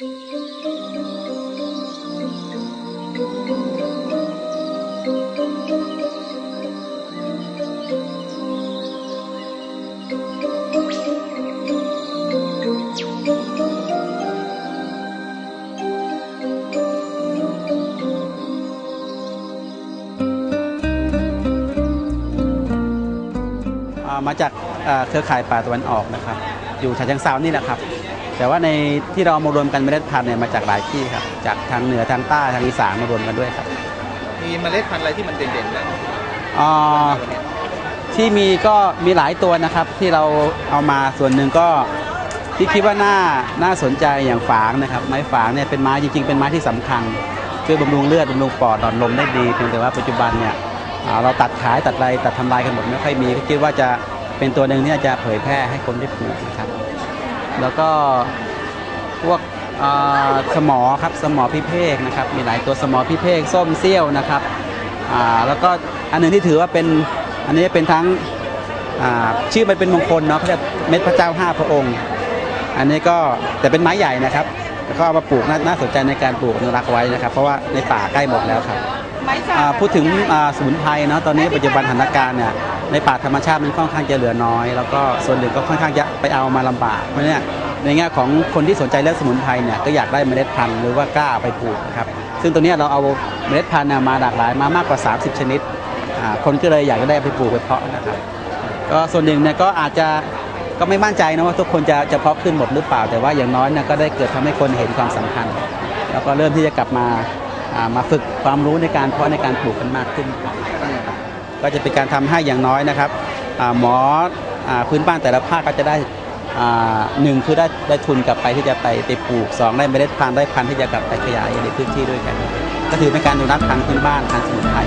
มาจากเอ่อเครือข่ายป่าตะวันออกนะครับ อยู่ฉะเชิงเซานี่แหละครับ แต่ว่าในที่เราเอามารวมกันเมล็ดพันธุ์เนี่ยมาจากหลายที่ครับ จากทางเหนือทางใต้ทางอีสานมารวมกันด้วยครับ มีเมล็ดพันธุ์อะไรที่มันเด่นๆบ้างอ่าที่มีก็มีหลายตัวนะครับที่เราเอามาส่วนหนึ่งก็ที่คิดว่าน่าน่าสนใจอย่างฝางนะครับ ไม้ฝางเนี่ยเป็นไม้จริงๆ เป็นไม้ที่สำคัญช่วยบำรุงเลือดบำรุงปอดหลอดลมได้ดีเพียงแต่ว่าปัจจุบันเนี่ยอ่าเราตัดขายตัดอะไรตัดทำลายกันหมดไม่ค่อยมีก็คิดว่าจะเป็นตัวหนึ่งที่จะเผยแพร่ให้คนได้ปลูกนะครับ แล้วก็พวกสมอครับสมอพิเภกนะครับ มีหลายตัวสมอพิเภกส้มเซี่ยวนะครับแล้วก็อันหนึงที่ถือว่าเป็นอันนี้เป็นทั้งชื่อมันเป็นมงคลเนาะเขาเรียกเม็ดพระเจ้าห้าพระองค์ อันนี้ก็แต่เป็นไม้ใหญ่นะครับแล้วก็เอามาปลูกน,น่าสนใจในการปลูกอนุรักษ์ไว้นะครับ เพราะว่าในป่าใกล้หมดแล้วครับ พูดถึงสมุนไพรเนาะตอนนี้ปัจจุบันสถานการณ์เนี่ยในป่าธรรมชาติมันค่อนข้างจะเหลือน้อย แล้วก็ส่วนหนึ่งก็ค่อนข้างจะไปเอามาลำบากเพราะฉะนั้นในแง่ของคนที่สนใจเรื่องสมุนไพรเนี่ยก็อยากได้เมล็ดพันธุ์หรือว่ากล้าไปปลูกนะครับซึ่งตัวนี้เราเอาเมล็ดพันธุ์มาหลากหลายมามากกว่า 30 ชนิด คนก็เลยอยากจะได้ไปปลูกไปเพาะนะครับก็ส่วนหนึ่งเนี่ยก็อาจจะก็ไม่มั่นใจนะว่าทุกคนจะจะเพาะขึ้นหมดหรือเปล่า แต่ว่าอย่างน้อยเนี่ยก็ได้เกิดทำให้คนเห็นความสำคัญ แล้วก็เริ่มที่จะกลับมา มาฝึกความรู้ในการเพาะในการปลูกกันมากขึ้น ก็จะเป็นการทำให้อย่างน้อยนะครับหมออพื้นบ้านแต่ละภาคก็จะได้หนึ่งคือได้ได้ทุนกลับไปที่จะไปไปปลูกสองได้เมล็ดพันธุ์ได้พันธุ์ที่จะกลับไปขยายในพื้นที่ด้วยกัน ก็ถือเป็นการอนุรักษ์ทางพื้นบ้านทางสมุนไพร